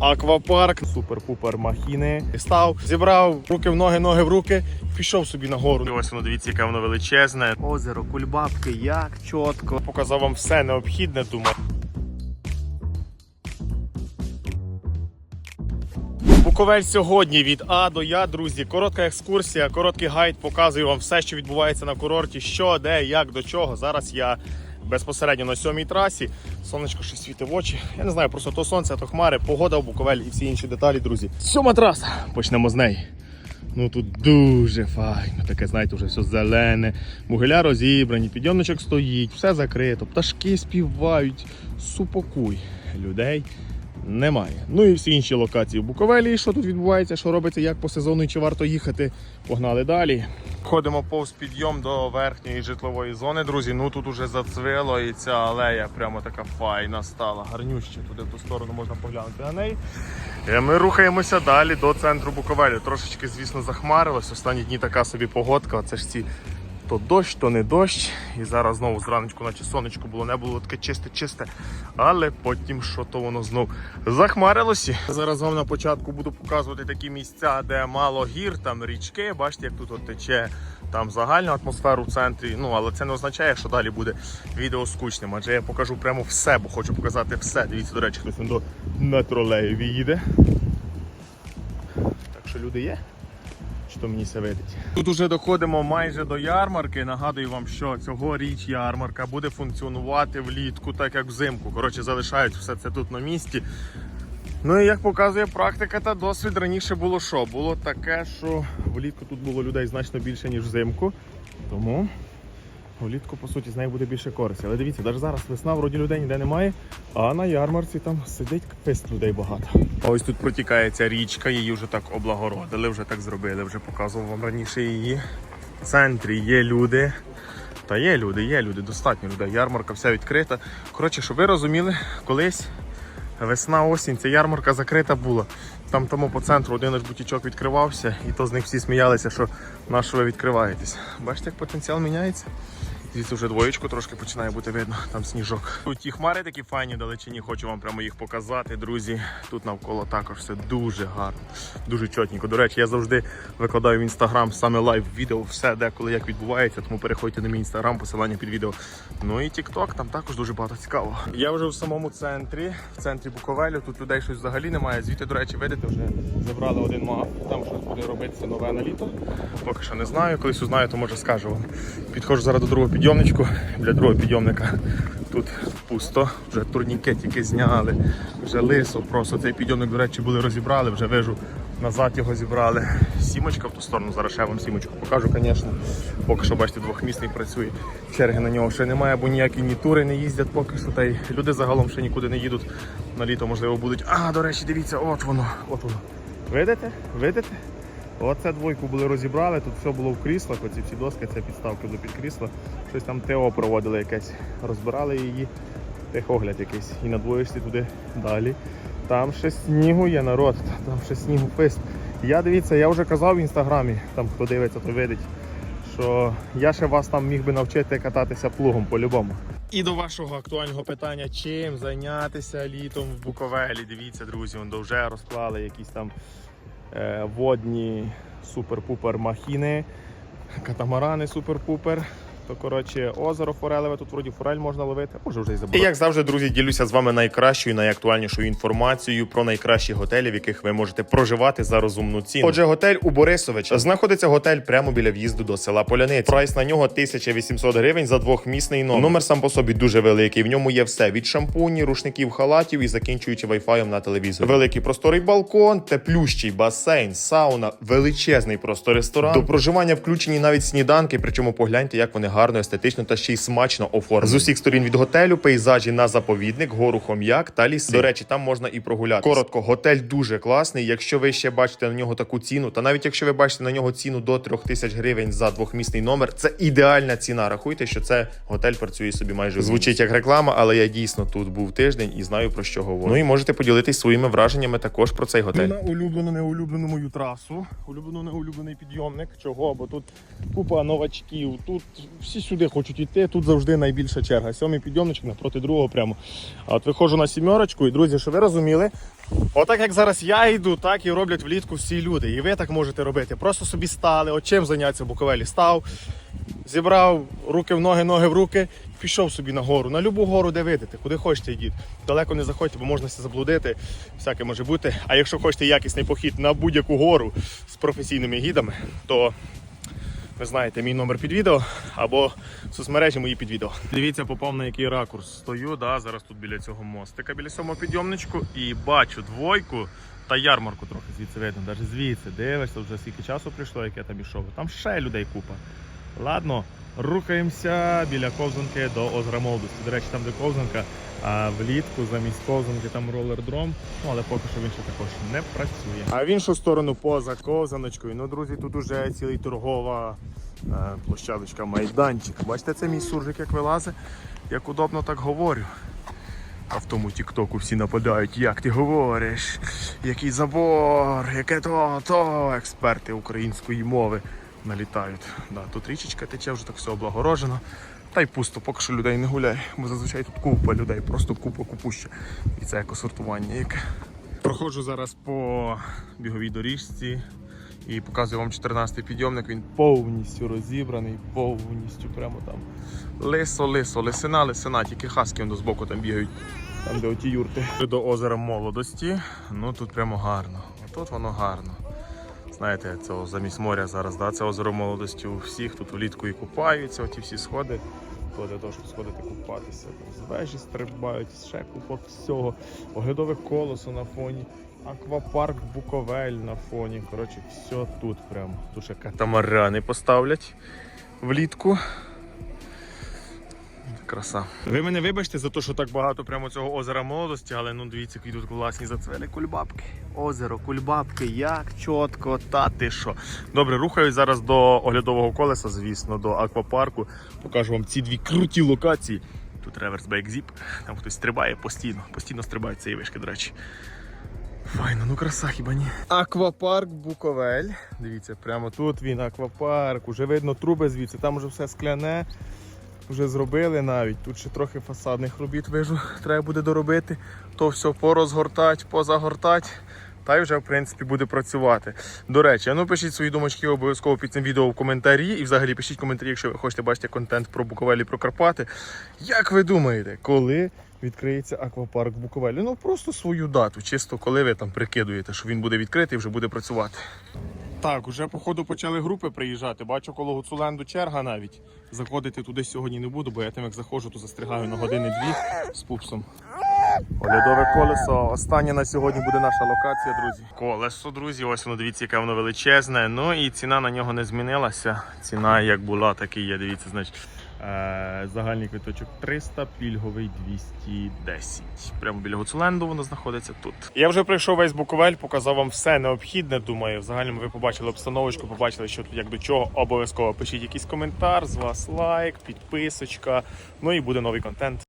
аквапарк, супер-пупер махіни. Став, зібрав руки в ноги, ноги в руки, пішов собі нагору. І ось воно дивіться, яке воно величезне. Озеро, кульбабки, як чітко. Показав вам все необхідне, думаю. Буковель сьогодні від А до Я, друзі. Коротка екскурсія, короткий гайд. Показую вам все, що відбувається на курорті, що, де, як, до чого. Зараз я безпосередньо на сьомій трасі. Сонечко ще світить в очі. Я не знаю, просто то сонце, то хмари, погода в Буковель і всі інші деталі, друзі. Сьома траса. Почнемо з неї. Ну тут дуже файно, таке, знаєте, вже все зелене, мугеля розібрані, підйомничок стоїть, все закрито, пташки співають, супокуй. Людей немає. Ну і всі інші локації в Буковелі. Що тут відбувається, що робиться, як по сезону і чи варто їхати. Погнали далі. Ходимо повз підйом до верхньої житлової зони, друзі. Ну тут уже зацвило і ця алея прямо така файна стала. Гарнюща. Туди в ту сторону можна поглянути на неї. І ми рухаємося далі до центру Буковелю. Трошечки, звісно, захмарилось. Останні дні така собі погодка. Це ж ці то дощ, то не дощ. І зараз знову зраночку, наче сонечко було, не було таке чисте-чисте. Але потім що то воно знов захмарилося. Зараз вам на початку буду показувати такі місця, де мало гір, там річки. Бачите, як тут от тече там загальну атмосферу в центрі. Ну але це не означає, що далі буде відео скучним. Адже я покажу прямо все, бо хочу показати все. Дивіться, до речі, хтось до на тролеєві їде. Так що люди є що мені це видить. Тут уже доходимо майже до ярмарки. Нагадую вам, що цьогоріч ярмарка буде функціонувати влітку, так як взимку. Коротше, залишають все це тут на місці. Ну і як показує практика та досвід, раніше було що? Було таке, що влітку тут було людей значно більше, ніж взимку. Тому влітку, по суті, з нею буде більше користі. Але дивіться, навіть зараз весна, вроді людей ніде немає, а на ярмарці там сидить фест людей багато. Ось тут протікає ця річка, її вже так облагородили, вже так зробили, вже показував вам раніше її. В центрі є люди. Та є люди, є люди, достатньо людей. Ярмарка вся відкрита. Коротше, щоб ви розуміли, колись весна, осінь, ця ярмарка закрита була. Там тому по центру один аж бутічок відкривався, і то з них всі сміялися, що на що ви відкриваєтесь. Бачите, як потенціал міняється? Звідси вже двоєчку трошки починає бути видно, там сніжок. Тут ті хмари такі файні далечині, хочу вам прямо їх показати, друзі. Тут навколо також все дуже гарно, дуже чотненько. До речі, я завжди викладаю в інстаграм саме лайв відео, все деколи як відбувається, тому переходьте на мій інстаграм, посилання під відео. Ну і тікток, там також дуже багато цікавого. Я вже в самому центрі, в центрі Буковелю. Тут людей щось взагалі немає. Звідти, до речі, видите, вже забрали один мав. Там щось буде робитися нове на літо. Поки що не знаю. Колись узнаю, то може скажу вам. Підходжу зараз до другого підйомничку. Для другого підйомника тут пусто. Вже турнікетики зняли, вже лисо. Просто цей підйомник, до речі, були розібрали, вже вижу. Назад його зібрали. Сімочка в ту сторону, зараз ще вам сімочку покажу, звісно. Поки що, бачите, двохмісний працює. Черги на нього ще немає, бо ніякі ні тури не їздять поки що. Та й люди загалом ще нікуди не їдуть. На літо, можливо, будуть. А, до речі, дивіться, от воно, от воно. Видите? Видите? Оце двойку були розібрали, тут все було в кріслах, оці всі доски, це підставки до під крісла. Щось там ТО проводили якесь, розбирали її, техогляд якийсь. І на двоєчці туди далі. Там ще снігу є народ, там ще снігу фест. Я дивіться, я вже казав в інстаграмі, там хто дивиться, то видить, що я ще вас там міг би навчити кататися плугом по-любому. І до вашого актуального питання, чим зайнятися літом в Буковелі. Дивіться, друзі, вже розклали якісь там водні супер-пупер махіни, катамарани супер-пупер. То коротше озеро Форелеве, тут вроді форель можна ловити, може вже й забув. І як завжди, друзі, ділюся з вами найкращою, найактуальнішою інформацією про найкращі готелі, в яких ви можете проживати за розумну ціну. Отже, готель у Борисовича знаходиться готель прямо біля в'їзду до села Поляниць. Прайс на нього 1800 гривень за двохмісний номер. Номер сам по собі дуже великий. В ньому є все від шампуні, рушників, халатів і закінчуючи вайфаєм на телевізорі. Великий просторий балкон, теплющий басейн, сауна, величезний просто ресторан. До проживання включені навіть сніданки. Причому погляньте, як вони гарно, естетично та ще й смачно оформлені. З усіх сторін від готелю пейзажі на заповідник, гору хом'як та ліси. До речі, там можна і прогулятися. Коротко, готель дуже класний. Якщо ви ще бачите на нього таку ціну, та навіть якщо ви бачите на нього ціну до 3000 гривень за двохмісний номер, це ідеальна ціна. Рахуйте, що це готель працює собі майже звучить як реклама, але я дійсно тут був тиждень і знаю про що говорю. Ну і можете поділитись своїми враженнями також про цей готель. На улюблену, неулюблену мою трасу, улюблену, неулюблений підйомник. Чого? Бо тут купа новачків, тут всі сюди хочуть йти. Тут завжди найбільша черга. Сьомий підйомничок напроти другого прямо. А от виходжу на сімерочку, і друзі, що ви розуміли, отак як зараз я йду, так і роблять влітку всі люди. І ви так можете робити. Просто собі стали, от чим зайнятися в Буковелі. Став, зібрав руки в ноги, ноги в руки, пішов собі на гору, на любу гору, де видите, куди хочете йдіть. Далеко не заходьте, бо можна заблудити, всяке може бути. А якщо хочете якісний похід на будь-яку гору з професійними гідами, то ви знаєте мій номер під відео або соцмережі мої під відео. Дивіться, попав на який ракурс стою. Да, зараз тут біля цього мостика, біля цього підйомничку, і бачу двойку та ярмарку трохи звідси видно. Навіть звідси дивишся, вже скільки часу прийшло, як я там ішов. Там ще людей купа. Ладно, рухаємося біля ковзанки до озера молодості. До речі, там де ковзанка, а влітку замість ковзанки там ролер-дром. Ну але поки що він ще також не працює. А в іншу сторону поза ковзаночкою. Ну, друзі, тут уже цілий торгова е, площадочка, майданчик. Бачите, це мій суржик як вилазить. Як удобно так говорю. А в тому тіктоку всі нападають, як ти говориш, який забор, яке то, то експерти української мови налітають. Да, тут річечка тече, вже так все облагорожено. Та й пусто, поки що людей не гуляє, бо зазвичай тут купа людей, просто купа купуща. І це екосортування яке. Проходжу зараз по біговій доріжці і показую вам 14-й підйомник. Він повністю розібраний, повністю прямо там. Лисо, лисо, лисина, лисина, тільки хаски воно збоку там бігають, там де оті юрти. До озера молодості. Ну тут прямо гарно. Тут воно гарно. Знаєте, це замість моря зараз, да, це озеро молодості у всіх тут влітку і купаються, оті всі сходи. То для того, щоб сходити купатися. Там з вежі стрибають, ще купа всього. Оглядове колесо на фоні, аквапарк Буковель на фоні. Коротше, все тут прямо. Тут ще катамарани поставлять влітку. Краса. Ви мене вибачте за те, що так багато прямо цього озера молодості, але ну дивіться, які тут класні зацвели кульбабки. Озеро, кульбабки, як чітко, та ти що. Добре, рухаюсь зараз до оглядового колеса, звісно, до аквапарку. Покажу вам ці дві круті локації. Тут реверс бейкзіп, там хтось стрибає постійно, постійно стрибають цієї вишки, до речі. Файно, ну краса хіба ні. Аквапарк Буковель. Дивіться, прямо тут він, аквапарк. Уже видно труби звідси, там уже все скляне. Вже зробили навіть. Тут ще трохи фасадних робіт вижу, треба буде доробити. То все порозгортати, позагортати. Та й вже в принципі буде працювати. До речі, ну пишіть свої думочки обов'язково під цим відео в коментарі. І взагалі пишіть коментарі, якщо ви хочете бачити контент про Буковелі про Карпати. Як ви думаєте, коли відкриється аквапарк в Буковелі? Ну просто свою дату, чисто коли ви там прикидуєте, що він буде відкритий і вже буде працювати. Так, уже походу почали групи приїжджати. Бачу коло Гуцуленду черга навіть. Заходити туди сьогодні не буду, бо я тим як заходжу, то застрягаю на години-дві з пупсом. Оглядове колесо. Останнє на сьогодні буде наша локація, друзі. Колесо, друзі, ось воно дивіться, яке воно величезне. Ну і ціна на нього не змінилася. Ціна як була, так і є. Дивіться, значить. Е, загальний квиточок 300, пільговий 210. Прямо біля Гуцуленду воно знаходиться тут. Я вже прийшов весь Буковель, показав вам все необхідне. Думаю, в загальному ви побачили обстановочку, побачили, що тут як до чого. Обов'язково пишіть якийсь коментар, з вас лайк, підписочка. Ну і буде новий контент.